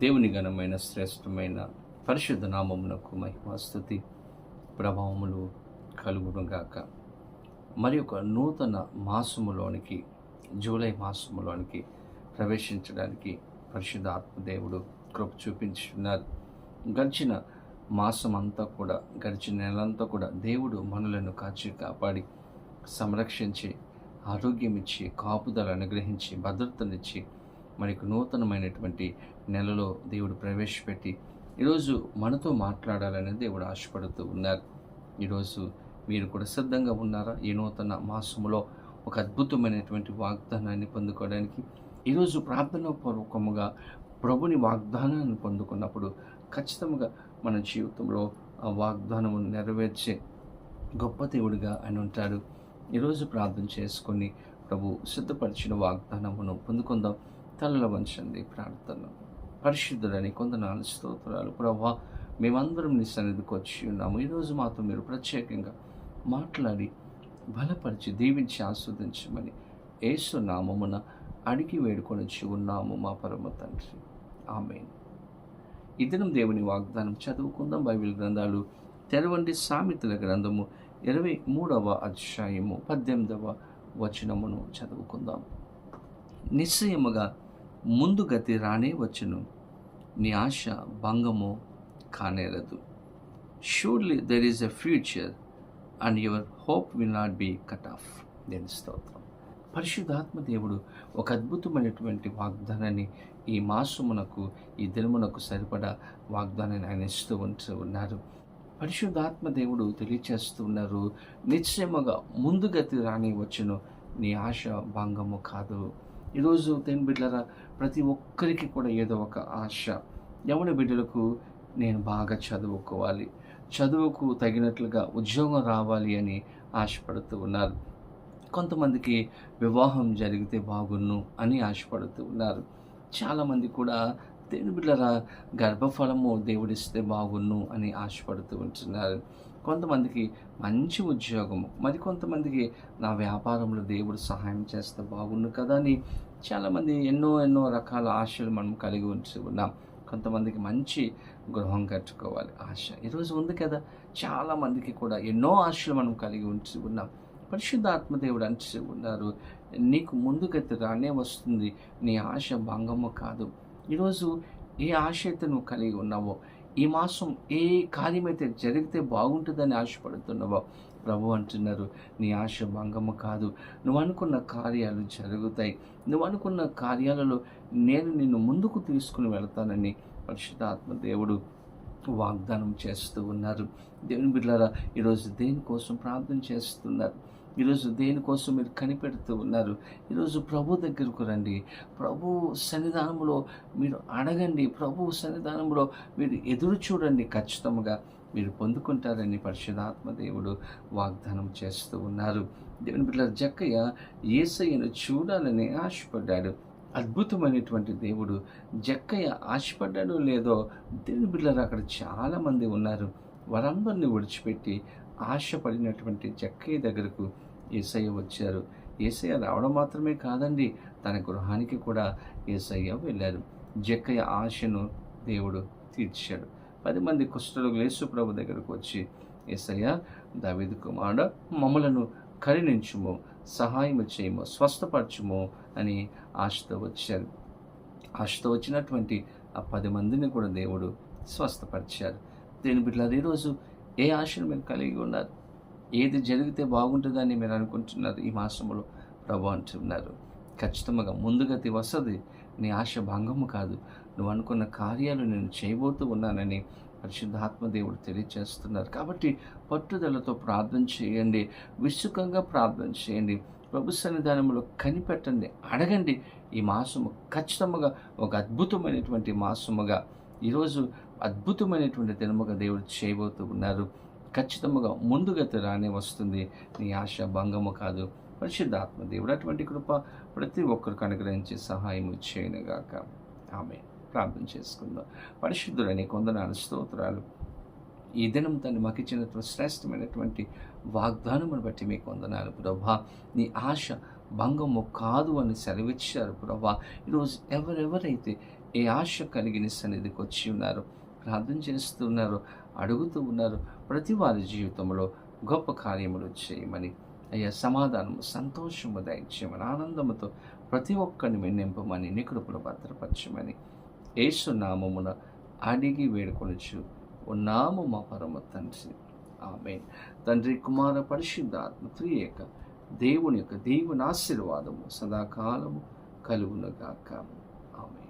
దేవుని ఘనమైన శ్రేష్టమైన పరిశుద్ధ నామమునకు మహిమాస్తుతి ప్రభావములు కలుగునుగాక మరి ఒక నూతన మాసములోనికి జూలై మాసములోనికి ప్రవేశించడానికి పరిశుద్ధ ఆత్మదేవుడు కృప చూపించున్నారు గడిచిన మాసం అంతా కూడా గడిచిన నెలంతా కూడా దేవుడు మనలను కాచి కాపాడి సంరక్షించి ఆరోగ్యం ఇచ్చి కాపుదల అనుగ్రహించి భద్రతనిచ్చి మనకు నూతనమైనటువంటి నెలలో దేవుడు ప్రవేశపెట్టి ఈరోజు మనతో మాట్లాడాలని దేవుడు ఆశపడుతూ ఉన్నారు. ఈరోజు మీరు కూడా సిద్ధంగా ఉన్నారా? ఈ నూతన మాసములో ఒక అద్భుతమైనటువంటి వాగ్దానాన్ని పొందుకోవడానికి ఈరోజు ప్రార్థన పూర్వకముగా ప్రభుని వాగ్దానాన్ని పొందుకున్నప్పుడు ఖచ్చితంగా మన జీవితంలో ఆ వాగ్దానము నెరవేర్చే గొప్ప దేవుడిగా ఆయన ఉంటాడు. ఈరోజు ప్రార్థన చేసుకొని ప్రభు సిద్ధపరిచిన వాగ్దానమును పొందుకుందాం. తలల వంచండి ప్రార్థన. పరిశుద్ధులని కొందనాలు స్తోత్రాలు. ప్రభా మేమందరం నీ సన్నిధికి వచ్చి ఉన్నాము. ఈరోజు మాతో మీరు ప్రత్యేకంగా మాట్లాడి బలపరిచి దీవించి ఆస్వాదించమని ఏసు నామమున అడిగి వేడుకొని ఉన్నాము మా పరమ తండ్రి. ఆమె ఈ దేవుని వాగ్దానం చదువుకుందాం. బైబిల్ గ్రంథాలు తెరవండి. సామెతల గ్రంథము ఇరవై మూడవ అధ్యాయము పద్దెనిమిదవ వచనమును చదువుకుందాం. నిశ్చయముగా ముందు గతి రానే వచ్చును. నీ ఆశ భంగము కానేరదు. Surely there is a future and your hope will not be cut off దేని స్తోత్రం. పరిశుద్ధాత్మ దేవుడు ఒక అద్భుతమైనటువంటి వాగ్దానాన్ని ఈ మాసమునకు ఈ దినమునకు సరిపడా వాగ్దానాన్ని ఆయన ఇస్తూ ఉంటూ ఉన్నారు. పరిశుద్ధాత్మ దేవుడు తెలియచేస్తూ ఉన్నారు నిశ్చయముగా ముందుగతి రాని వచ్చును. నీ ఆశ భంగము కాదు. ఈరోజు దేని బిడ్డలరా ప్రతి ఒక్కరికి కూడా ఏదో ఒక ఆశ. యమున బిడ్డలకు నేను బాగా చదువుకోవాలి. చదువుకు తగినట్లుగా ఉద్యోగం రావాలి అని ఆశపడుతూ ఉన్నారు. కొంతమందికి వివాహం జరిగితే బాగున్ను అని ఆశపడుతూ ఉన్నారు. చాలామంది కూడా దేవుని బిడ్డరా గర్భఫలము దేవుడిస్తే బాగున్ను అని ఆశపడుతూ ఉంటున్నారు. కొంతమందికి మంచి ఉద్యోగము మరి కొంతమందికి నా వ్యాపారంలో దేవుడు సహాయం చేస్తే బాగుండు కదా అని చాలామంది ఎన్నో ఎన్నో రకాల ఆశలు మనం కలిగి ఉంచి ఉన్నాం. కొంతమందికి మంచి గృహం కట్టుకోవాలి ఆశ. ఈరోజు ఉంది కదా చాలామందికి కూడా ఎన్నో ఆశలు మనం కలిగి ఉంచి ఉన్నాం. పరిశుద్ధాత్మ దేవుడు అంటూ ఉన్నారు నీకు ముందుకైతే రానే వస్తుంది నీ ఆశ భంగము కాదు. ఈరోజు ఏ ఆశ అయితే నువ్వు కలిగి ఉన్నావో ఈ మాసం ఏ కార్యమైతే జరిగితే బాగుంటుందని ఆశపడుతున్నావో ప్రభు అంటున్నారు. నీ ఆశ భంగము కాదు. నువ్వు అనుకున్న కార్యాలు జరుగుతాయి. నువ్వు అనుకున్న కార్యాలలో నేను నిన్ను ముందుకు తీసుకుని వెళ్తానని పరిశుద్ధాత్మ దేవుడు వాగ్దానం చేస్తూ ఉన్నారు. దేవుని బిడ్డారా ఈరోజు దేనికోసం ప్రార్థన చేస్తున్నారు? ఈరోజు దేనికోసం మీరు కనిపెడుతూ ఉన్నారు? ఈరోజు ప్రభు దగ్గరకు రండి. ప్రభు సన్నిధానంలో మీరు అడగండి. ప్రభు సన్నిధానంలో మీరు ఎదురు చూడండి ఖచ్చితంగా. మీరు పొందుకుంటారని పరిశుధాత్మ దేవుడు వాగ్దానం చేస్తూ ఉన్నారు. దేవుని బిడ్డ జక్కయ్య ఏసయ్యను చూడాలని ఆశపడ్డాడు. అద్భుతమైనటువంటి దేవుడు. జక్కయ్య ఆశపడ్డాడో లేదో దేవుని బిడ్డలు అక్కడ చాలామంది ఉన్నారు. వారందరిని విడిచిపెట్టి ఆశపడినటువంటి జక్కయ్య దగ్గరకు ఏసయ్య వచ్చారు. ఏసయ్య రావడం మాత్రమే కాదండి తన గృహానికి కూడా ఏసయ్య వెళ్ళారు. జక్కయ్య ఆశను దేవుడు తీర్చాడు. పది మంది కుష్ఠరోగులు యేసు ప్రభు దగ్గరకు వచ్చి ఏసయ్య దావిద్ కుమారుడు మమ్మలను కరుణించుము సహాయం చేయము స్వస్థపరచుము అని ఆశతో వచ్చారు. ఆశతో వచ్చినటువంటి ఆ పది మందిని కూడా దేవుడు స్వస్థపరిచారు. దేని బిడ్డలారు ఈరోజు ఏ ఆశను మీరు కలిగి ఉన్నారు ఏది జరిగితే బాగుంటుందని మీరు అనుకుంటున్నారు ఈ మాసంలో? ప్రభు అంటున్నారు. ఖచ్చితంగా ముందుగతి వస్తుంది. నీ ఆశ భంగము కాదు. నువ్వు అనుకున్న కార్యాలు నేను చేయబోతూ ఉన్నానని పరిశుద్ధాత్మ దేవుడు తెలియచేస్తున్నారు. కాబట్టి పట్టుదలతో ప్రార్థన చేయండి. విసుకంగా ప్రార్థన చేయండి. ప్రభు సన్నిధానంలో కనిపెట్టండి. అడగండి. ఈ మాసము ఖచ్చితంగా ఒక అద్భుతమైనటువంటి మాసముగా. ఈరోజు అద్భుతమైనటువంటి దినముగా దేవుడు చేయబోతూ ఉన్నారు. ఖచ్చితంగా ముందుగతి రానే వస్తుంది. నీ ఆశ భంగము కాదు. పరిశుద్ధాత్మ దేవుడు అటువంటి కృప ప్రతి ఒక్కరికి అనుగ్రహించి సహాయం చేయనుగాక ఆమె ప్రార్థన చేసుకుందాం. పరిశుద్ధులని కొందనాలు స్తోత్రాలు. ఈ దినం తను మాకు ఇచ్చినటువంటి శ్రేష్టమైనటువంటి వాగ్దానమును బట్టి మీకు వందనాలు ప్రభా నీ ఆశ భంగము కాదు అని సెలవిచ్చారు ప్రభా. ఈరోజు ఎవరెవరైతే ఏ ఆశ కలిగిన సన్నిధికి వచ్చి ఉన్నారో ప్రార్థన చేస్తూ ఉన్నారు అడుగుతూ ఉన్నారు. ప్రతి వారి జీవితంలో గొప్ప కార్యములు చేయమని. అయ్యా సమాధానము సంతోషము దయచేయమని ఆనందముతో ప్రతి ఒక్కరిని మేము నింపమని నికృపలు భద్రపరచమని. యేసు నామమున అడిగి వేడుకొనొచ్చు ఉన్నాము మా పరమ తండ్రి. ఆమె తండ్రి కుమార పరిశుద్ధాత్మ త్రియేక దేవుని యొక్క దేవుని ఆశీర్వాదము సదాకాలము కలుగునుగాక. ఆమె